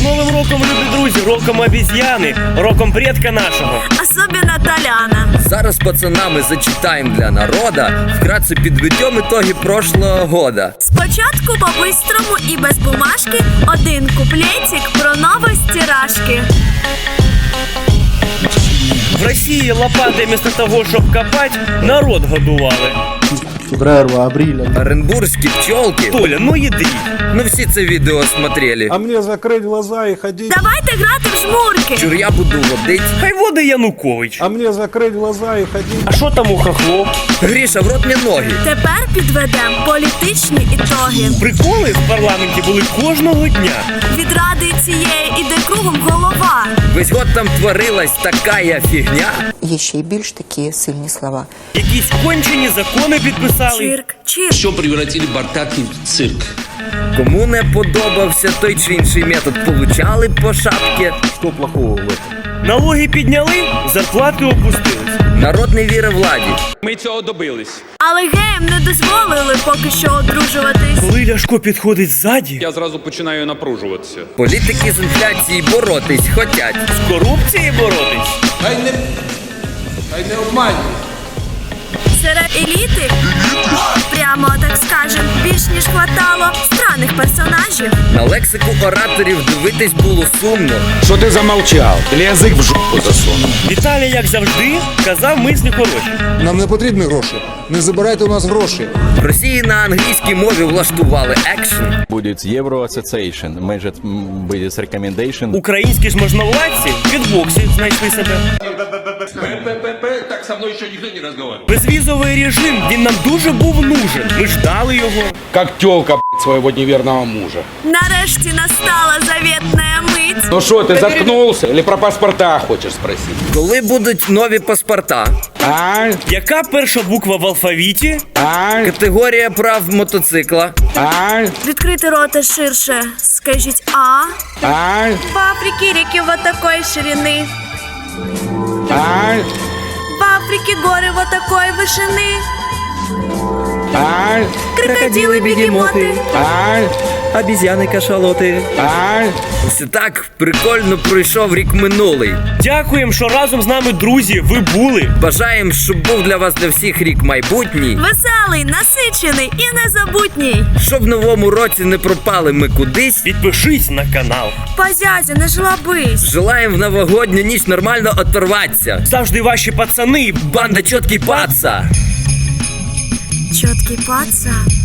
З Новим роком, любі друзі, роком обіз'яни, роком предка нашого. Особенно Толяна. Зараз пацанами зачитаем для народа Вкратце підведем итоги прошлого года Спочатку по-бистрому і без бумажки один куплетик про новості рашки. В Росії лопати вместо того, щоб копати, народ годували. Февраля, апреля. Оренбурзькі пчолки Толя, ну їди. Ну всі це відео смотрели А мне закрыть глаза и ходить. Давайте грати в жмурки. Чур я буду водить Хай води Янукович. А мне закрыть глаза и ходить. А що там у хохлов? Гріша, в рот не ноги Тепер підведемо політичні ітоги. Приколи в парламенті були кожного дня. Від ради цієї іде кругом голова. Весь год там творилась такая фігня Є ще й більш такі сильні слова. Якісь кончені закони підписали. Чирк, чирк. Що превратили бардак в цирк. Кому не подобався той чи інший метод Получали по шапки Что плохого в этом? Налоги підняли, зарплати опустились. Народ не вірив владі Ми цього добились. Але геям не дозволили поки що одружуватись. Коли Ляшко підходить ззаді, Я зразу починаю напружуватися. Політики з інфляції боротись хотять з корупцією боротись. Хай не, хай не обманюють. Серед еліти, странних персонажів. На лексику ораторів дивитись було сумно Что ты замолчал? Или язык в жопу засунул? Віталій, як завжди, казав мислі хороші. Нам не потрібні гроші. Не забирайте у нас гроші. В Росії на англійській мові влаштували екшен Будет Euro Association, может м, будет recommendation. Українські ж можновладці від боксі знайшли себе. Так со мною ще ніхто не розмовляє. Безвізовий режим він нам дуже був нужен. Ми ждали його. Как телка своего неверного мужа. Нарешті настала завітна мить. Ну что, ты заткнулся? Или про паспорта хочешь спросить? Коли будуть нові паспорта? А? Яка перша буква в алфавіті? А? Категорія прав мотоцикла А? Відкрити рота ширше. Скажіть а. А? В Африке реки вот такой ширины. А? В Африке горы вот такой вышины. А? Крокодилы, бегемоты. А? Обізяни кашалоти А? Все так прикольно пройшов рік минулий Дякуємо, що разом з нами, друзі, ви були. Бажаємо, щоб був для вас для всіх рік майбутній Веселий, насичений і незабутній. Щоб в новому році не пропали ми кудись Підпишись на канал. Позязя, не жлобись. Желаємо в новогодню ніч нормально оторватися Завжди ваші пацани. Банда чіткий паца Чоткий паца.